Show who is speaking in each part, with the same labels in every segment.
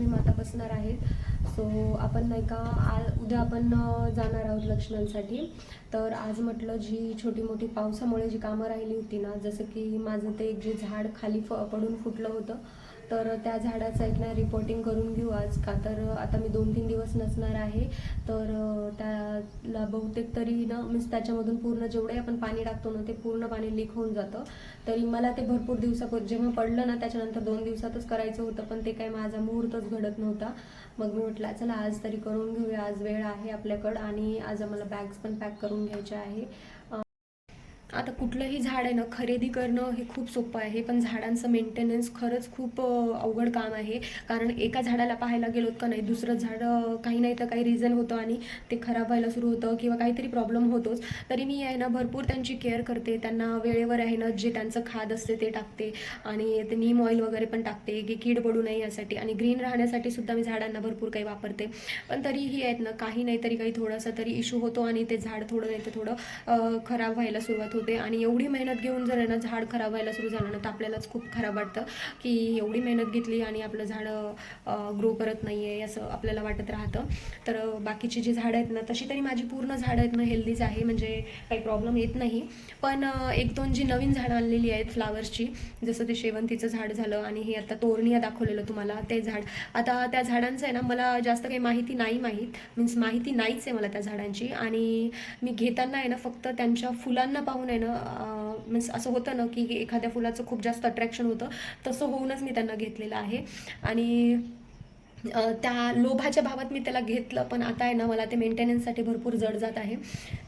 Speaker 1: लक्ष्मी माता बसणार आहेत सो आपण नाही का आज उद्या आपण जाणार आहोत लक्ष्म्यांसाठी तर आज म्हटलं जी छोटी मोठी पावसामुळे जी कामं राहिली होती ना जसं की माझं ते एक जे झाड खाली फ पडून फुटलं होतं तर त्या झाडाचं एक ना रिपोर्टिंग करून घेऊ आज. का तर आता मी दोन तीन दिवस नसणार आहे. तर त्याला बहुतेक तरी ना मीन्स त्याच्यामधून पूर्ण जेवढे आपण पाणी टाकतो ना ते पूर्ण पाणी लीक होऊन जातं. तरी मला ते भरपूर दिवसापूर्वी जेव्हा पडलं ना त्याच्यानंतर दोन दिवसातच करायचं होतं पण ते काही माझा मुहूर्तच घडत नव्हता. मग मी म्हटलं चला आज तरी करून घेऊया आज वेळ आहे आपल्याकडं आणि आज आम्हाला बॅग्स पण पॅक करून घ्यायच्या आहे. आता कुठलंही झाड आहे ना खरेदी करणं हे खूप सोपं आहे. पण झाडांचं मेंटेनन्स खरंच खूप अवघड काम आहे. कारण एका झाडाला पाहायला गेलोत का नाही दुसरं झाड काही नाही तर काही रिझन होतं आणि ते खराब व्हायला सुरू होतं किंवा काहीतरी प्रॉब्लेम होतोच. तरी मी आहे ना भरपूर त्यांची केअर करते. त्यांना वेळेवर आहे ना जे त्यांचं खाद असते ते टाकते. आणि ते नीम ऑइल वगैरे पण टाकते की कीड पडू नये यासाठी. आणि ग्रीन राहण्यासाठी सुद्धा मी झाडांना भरपूर काही वापरते. पण तरीही आहेत ना काही नाही तरी काही थोडासा तरी इश्यू होतो आणि ते झाड थोडं नाही तर थोडं खराब व्हायला सुरुवात होते. आणि एवढी मेहनत घेऊन जर आहे ना झाड खराब व्हायला सुरू झालं ना तर आपल्यालाच खूप खराब वाटतं की एवढी मेहनत घेतली आणि आपलं झाडं ग्रो करत नाही आहे असं आपल्याला वाटत राहतं. तर बाकीची जी झाडं आहेत ना तशी तरी माझी पूर्ण झाडं आहेत ना हेल्दीच आहे म्हणजे काही प्रॉब्लेम येत नाही. पण एक दोन जी नवीन झाडं आणलेली आहेत फ्लावर्सची जसं ते शेवंतीचं झाड झालं आणि हे आता तोरणिया दाखवलेलं तुम्हाला ते झाड. आता त्या झाडांचं आहे ना मला जास्त काही माहिती नाही माहीत मीन्स माहिती नाहीच आहे मला त्या झाडांची. आणि मी घेताना आहे ना फक्त त्यांच्या फुलांना पाहून आहे ना मीन्स असं होतं ना की एखाद्या फुलाचं खूप जास्त अट्रॅक्शन होतं. तसं होऊनच मी त्यांना घेतलेलं आहे. आणि त्या लोभाच्या भावात मी त्याला घेतलं पण आता आहे ना मला ते मेंटेनन्ससाठी भरपूर जड जात आहे.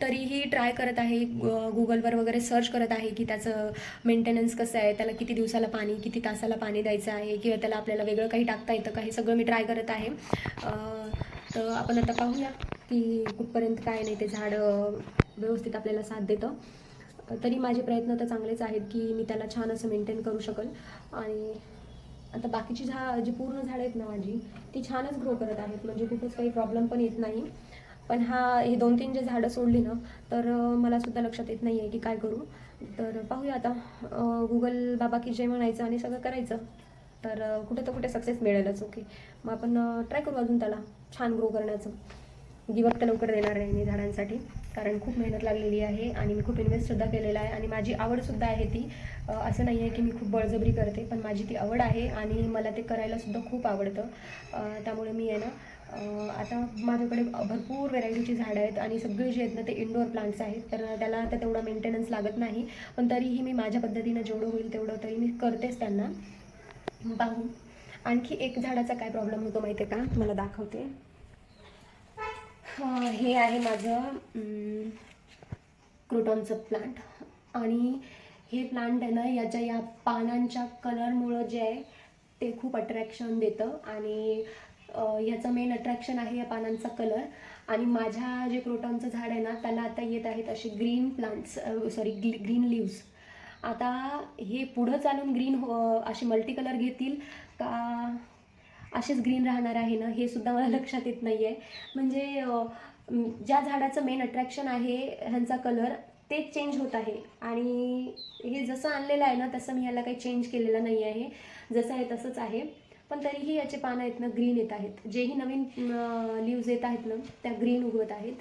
Speaker 1: तरीही ट्राय करत आहे गुगलवर वगैरे सर्च करत आहे की त्याचं मेंटेनन्स कसं आहे त्याला किती दिवसाला पाणी किती तासाला पाणी द्यायचं आहे किंवा त्याला आपल्याला वेगळं काही टाकता येतं का हे सगळं मी ट्राय करत आहे. तर आपण आता पाहूया की कुठपर्यंत काय नाही ते झाड व्यवस्थित आपल्याला साथ देतं. तरी माझे प्रयत्न तर चांगलेच आहेत की मी त्याला छान असं मेंटेन करू शकल. आणि आता बाकीची झा जी पूर्ण झाडं आहेत ना माझी ती छानच ग्रो करत आहेत. म्हणजे कुठंच काही प्रॉब्लेम पण येत नाही. पण हा हे दोन तीन जे झाडं सोडली ना तर मला सुद्धा लक्षात येत नाही आहे की काय करू. तर पाहूया आता. गुगल बाबा की जय म्हणायचं आणि सगळं करायचं. तर कुठे तर कुठे सक्सेस मिळेलच ओके मग आपण ट्राय करू अजून त्याला. छान ग्रो करण्याचं. गिवअप तर लवकर देणार आहे मी झाडांसाठी. कारण खूप मेहनत लागलेली आहे आणि मी खूप इन्व्हेस्टसुद्धा केलेला आहे. आणि माझी आवडसुद्धा आहे ती. असं नाही आहे की मी खूप बळजबरी करते पण माझी ती आवड आहे आणि मला ते करायलासुद्धा खूप आवडतं. त्यामुळे मी आहे ना आता माझ्याकडे भरपूर व्हेरायटीची झाडं आहेत आणि सगळी जी आहेत ना ते इंडोअर प्लांट्स आहेत. तर त्याला आता तेवढा मेंटेनन्स लागत नाही पण तरीही मी माझ्या पद्धतीनं जेवढं होईल तेवढं तरी मी करतेच त्यांना. पाहू. आणखी एक झाडाचा काय प्रॉब्लेम होतो माहिती आहे का? मला दाखवते. हे आहे माझं क्रोटॉनचं प्लांट आणि हे प्लांट आहे ना याच्या या पानांच्या कलरमुळं जे आहे ते खूप अट्रॅक्शन देतं. आणि याचं मेन अट्रॅक्शन आहे या पानांचा कलर आणि माझ्या जे क्रोटॉनचं झाड आहे ना त्याला आता येत आहेत असे green plants sorry green leaves आता हे पुढं चालून ग्रीन हो असे मल्टी कलर घेतील का? असेच ग्रीन राहणार आहे ना हे सुद्धा मला लक्षात येत नाही आहे म्हणजे ज्या झाडाचं मेन अट्रॅक्शन आहे ह्यांचा कलर तेच चेंज होत आहे. आणि हे जसं आणलेलं आहे ना तसं मी याला काही चेंज केलेलं नाही आहे जसं आहे तसंच आहे. पण तरीही याचे पानं आहेत ना ग्रीन येत आहेत. जेही नवीन लिव्ज येत आहेत ना त्या ग्रीन उगवत आहेत.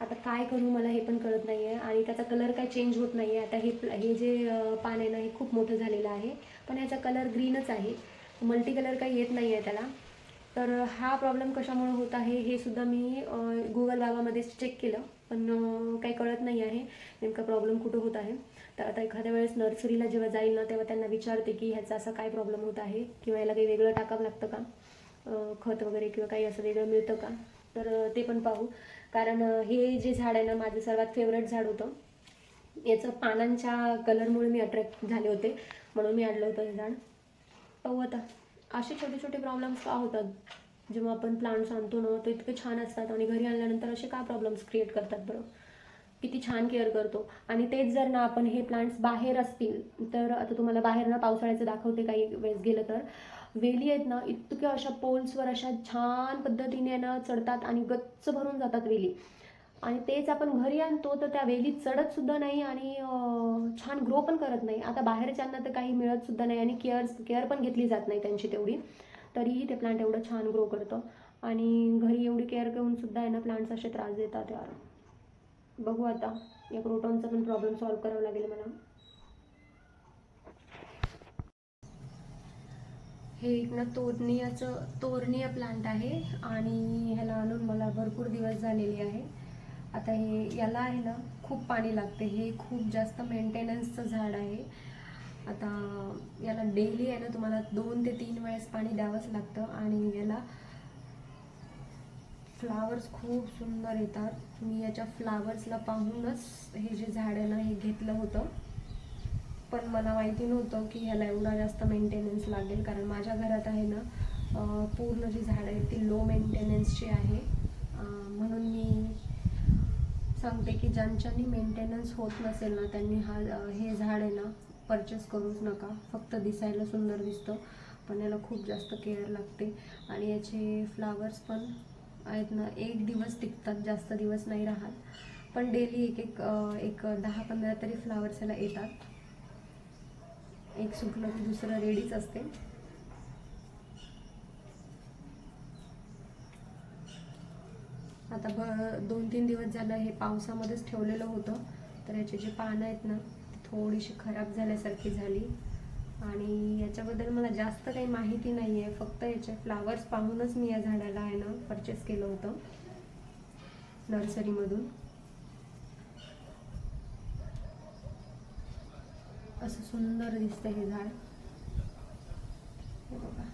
Speaker 1: आता काय करू मला हे पण कळत नाही आहे आणि त्याचा कलर काय चेंज होत नाही आहे आता हे हे जे पान आहे ना हे खूप मोठं झालेलं आहे. पण याचा कलर ग्रीनच आहे. मल्टी कलर काही येत नाही आहे त्याला. तर हा प्रॉब्लेम कशामुळे होत आहे हे सुद्धा मी गुगल बाबामध्ये चेक केलं. पण काही कळत नाही आहे नेमका प्रॉब्लेम कुठं होत आहे. तर आता एखाद्या वेळेस नर्सरीला जेव्हा जाईल ना तेव्हा त्यांना विचारते की ह्याचा असा काय प्रॉब्लेम होत आहे? किंवा याला काही वेगळं टाकावं लागतं का? खत वगैरे किंवा काही असं वेगळं मिळतं का? तर ते पण पाहू. कारण हे जे झाड आहे ना माझं सर्वात फेवरेट झाड होतं. याचं पानांच्या कलरमुळे मी अट्रॅक्ट झाले होते. म्हणून मी आणलं होतं हे झाड. पाहू आता. असे छोटे छोटे प्रॉब्लेम्स का होतात? जेव्हा आपण प्लांट्स आणतो ना ते इतके छान असतात आणि घरी आणल्यानंतर असे का प्रॉब्लेम्स क्रिएट करतात बरं? किती छान केअर करतो. आणि तेच जर ना आपण हे प्लांट्स बाहेर असतील तर आता तुम्हाला बाहेर ना पावसाळ्याचं दाखवते काही वेळेस गेलं तर. वेली आहेत ना इतक्या अशा पोल्सवर अशा छान पद्धतीने ना चढतात आणि गच्च भरून जातात वेली. आणि तेच आपण घरी आणतो तर त्या वेली चढत सुद्धा नाही आणि छान ग्रो पण करत नाही. आता बाहेरच्यांना तर काही मिळत सुद्धा नाही आणि केअर केअर पण घेतली जात नाही त्यांची तेवढी. तरीही ते प्लांट एवढं छान ग्रो करतं. आणि घरी एवढी केअर घेऊन सुद्धा आहे ना प्लांट्स असे त्रास देतात यार. बघू आता. या क्रोटॉनचा पण प्रॉब्लेम सॉल्व्ह करावा लागेल मला. हे एक ना तोरनियाचं तोरनिया प्लांट आहे. आणि ह्याला आणून मला भरपूर दिवस झालेले आहे. आता हे याला आहे ना खूप पाणी लागते. हे खूप जास्त मेंटेनन्सचं झाड आहे. आता याला डेली आहे ना तुम्हाला दोन ते तीन वेळेस पाणी द्यावंच लागतं. आणि याला फ्लावर्स खूप सुंदर येतात. मी याच्या फ्लावर्सला पाहूनच हे जे झाड आहे ना हे घेतलं होतं. पण मला माहिती नव्हतं की ह्याला एवढा जास्त मेंटेनन्स लागेल. कारण माझ्या घरात आहे ना पूर्ण जी झाडं आहेत ती लो मेंटेनन्सची आहे. म्हणून मी सांगते की ज्यांच्यानी मेंटेनन्स होत नसेल ना त्यांनी हा हे झाड आहे ना परचेस करूच नका. फक्त दिसायला सुंदर दिसतं पण याला खूप जास्त केअर लागते. आणि याचे फ्लावर्स पण आहेत ना एक दिवस टिकतात जास्त दिवस नाही राहत. पण डेली एक एक एक दहा पंधरा तरी फ्लावर्स याला येतात. एक सुकलं की दुसरं रेडीच असते. आता ब दोन तीन दिवस झालं हे पावसामध्येच ठेवलेलं होतं. तर याचे जे पानं आहेत ना ती थोडीशी खराब झाल्यासारखी झाली. आणि याच्याबद्दल मला जास्त काही माहिती नाही आहे फक्त याचे फ्लावर्स पाहूनच मी या झाडाला आहे ना परचेस केलं होतं. नर्सरीमधून. असं सुंदर दिसतं हे झाड. हे बघा.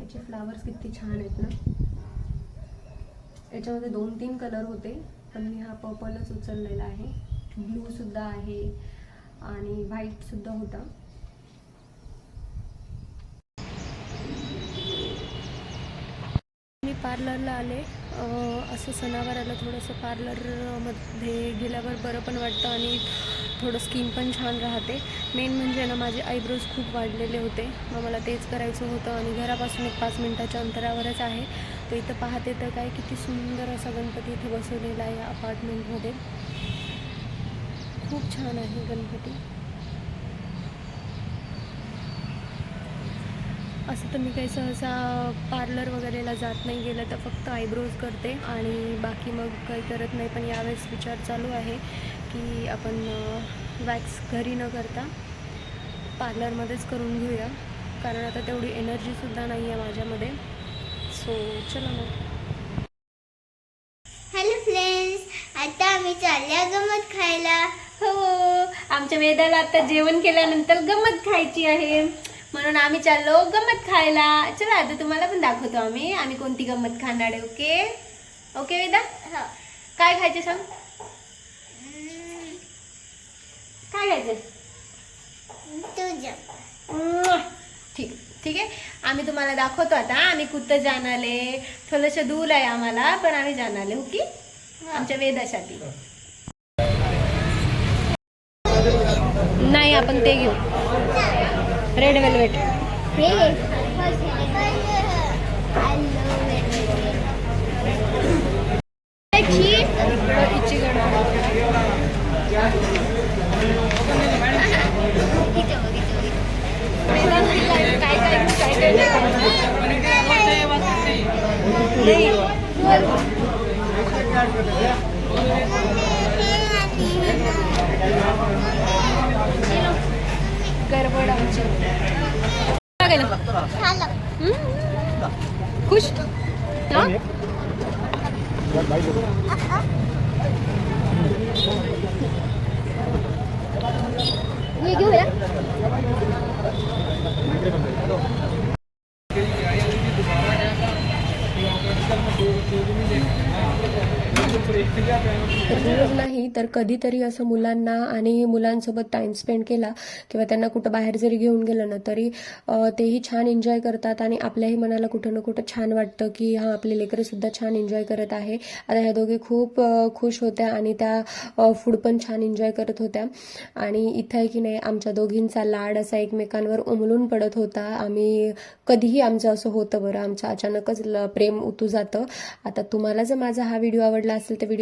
Speaker 1: याचे फ्लावर्स किती छान आहेत ना. याच्यामध्ये दोन तीन कलर होते पण मी हा पर्पलच उचललेला आहे. ब्लूसुद्धा आहे आणि व्हाईटसुद्धा होता. मी पार्लरला आले. असं असं सणावाराला थोडंसं पार्लरमध्ये गेल्यावर बरं पण वाटतं आणि थोडं स्किन पण छान राहते. मेन म्हणजे ना माझे आयब्रोज खूप वाढलेले होते. मग मला तेच करायचं होतं आणि घरापासून एक पाच मिनटाच्या अंतरावरच आहे. तर इथं पाहते तर काय किती सुंदर असा गणपती इथे बसवलेला आहे अपार्टमेंटमध्ये खूप छान आहे गणपती. असं तर मी काही सहसा पार्लर वगैरेला जात नाही गेलं तर फक्त आयब्रोज करते आणि बाकी मग काही करत नाही. पण यावेळेस विचार चालू आहे की आपण वॅक्स घरी न करता पार्लरमध्येच करून घेऊया. कारण आता तेवढी एनर्जीसुद्धा नाही आहे माझ्यामध्ये. सो चला मग
Speaker 2: हॅलो फ्रेंड्स आता आम्ही चालल्या गमत खायला.
Speaker 1: हो. आमच्या वेदाला आता जेवण केल्यानंतर गमत खायची आहे. म्हणून आम्ही चाललो गमत खायला. चला आता तुम्हाला पण दाखवतो आम्ही. आम्ही कोणती गमत खाणार आहे ओके? ओके वेदा?
Speaker 2: हो.
Speaker 1: काय खायचे सांग? काय खायचं. ठीक. ठीक आहे आम्ही तुम्हाला दाखवतो आता आम्ही कुठं जाणाले थोडंसं दूर आहे आम्हाला पण आम्ही जाणाले ओके आमच्या वेदासाठी नाही आपण ते घेऊ रेड वेल्वेट
Speaker 2: हे Tekrar böyle.
Speaker 1: रोज नाही तर कधीतरी असं मुलांना आणि मुलांसोबत टाइम स्पेंड केला किंवा त्यांना कुठं बाहेर जरी घेऊन गेलं ना तरी तेही छान एन्जॉय करतात आणि आपल्याही मनाला कुठं ना कुठं छान वाटतं की हां आपले लेकरं सुद्धा छान एन्जॉय करत आहे. आता ह्या दोघे खूप खुश होत्या आणि त्या फूड पण छान एन्जॉय करत होत्या. आणि इथं आहे की नाही आमच्या दोघींचा लाड असा एकमेकांवर उमलून पडत होता. आम्ही कधीही आमचं असं होतं बरं. आमचं अचानकच ल- प्रेम उतू जातं. आता तुम्हाला जर माझा हा व्हिडिओ आवडला असेल तर व्हिडिओ